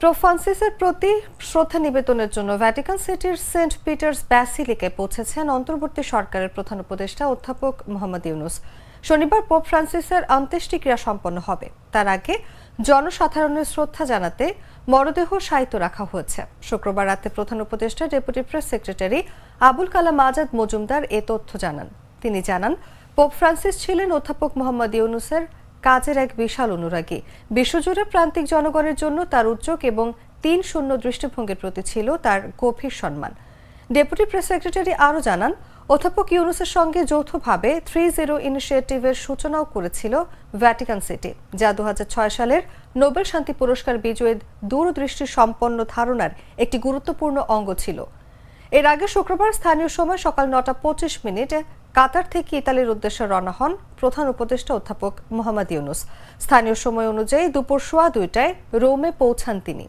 Pro ফ্রান্সিসের প্রতি শ্রদ্ধা নিবেদনের জন্য ভ্যাটিকান সিটির সেন্ট পিটার্স ব্যাসিলিকে পৌঁছেছেন অন্তর্বর্তী সরকারের প্রধান উপদেষ্টা অধ্যাপক মোহাম্মদ ইউনুস। শনিবার পোপ ফ্রান্সিসের অন্ত্যেষ্টিক্রিয়া সম্পন্ন হবে। তার আগে জনসাধারণের শ্রদ্ধা জানাতে মরদেহ সাহিত্য রাখা হয়েছে। শুক্রবার রাতে প্রধান উপদেষ্টা, deputy press secretary Abul Kalam Azad Majumdar এ তথ্য জানান। তিনি জানান, পোপ ফ্রান্সিস ছিলেন অধ্যাপক মোহাম্মদ ইউনুসের কাজের এক বিশাল অনুরাগী। বিশ্বজুড়ে প্রান্তিক জনগণের জন্য তার উদ্যোগ এবং তিন শূন্য দৃষ্টিভঙ্গির প্রতি ছিল তার গভীর সম্মান। ডেপুটি প্রেস সেক্রেটারি আরও জানান, অধ্যাপক ইউনুসের সঙ্গে যৌথভাবে থ্রি জিরো ইনিশিয়েটিভের সূচনাও করেছিল ভ্যাটিকান সিটি, যা দু হাজার ছয় সালের নোবেল শান্তি পুরস্কার বিজয়ীর দূরদৃষ্টি সম্পন্ন ধারণার একটি গুরুত্বপূর্ণ অঙ্গ ছিল। এর আগে শুক্রবার স্থানীয় সময় সকাল নটা পঁচিশ মিনিটে কাতার থেকে ইতালির উদ্দেশ্যে রওনা হন প্রধান উপদেষ্টা অধ্যাপক মোহাম্মদ ইউনুস। স্থানীয় সময় অনুযায়ী দুপুর সোয়া দুইটায় রোমে পৌঁছান তিনি।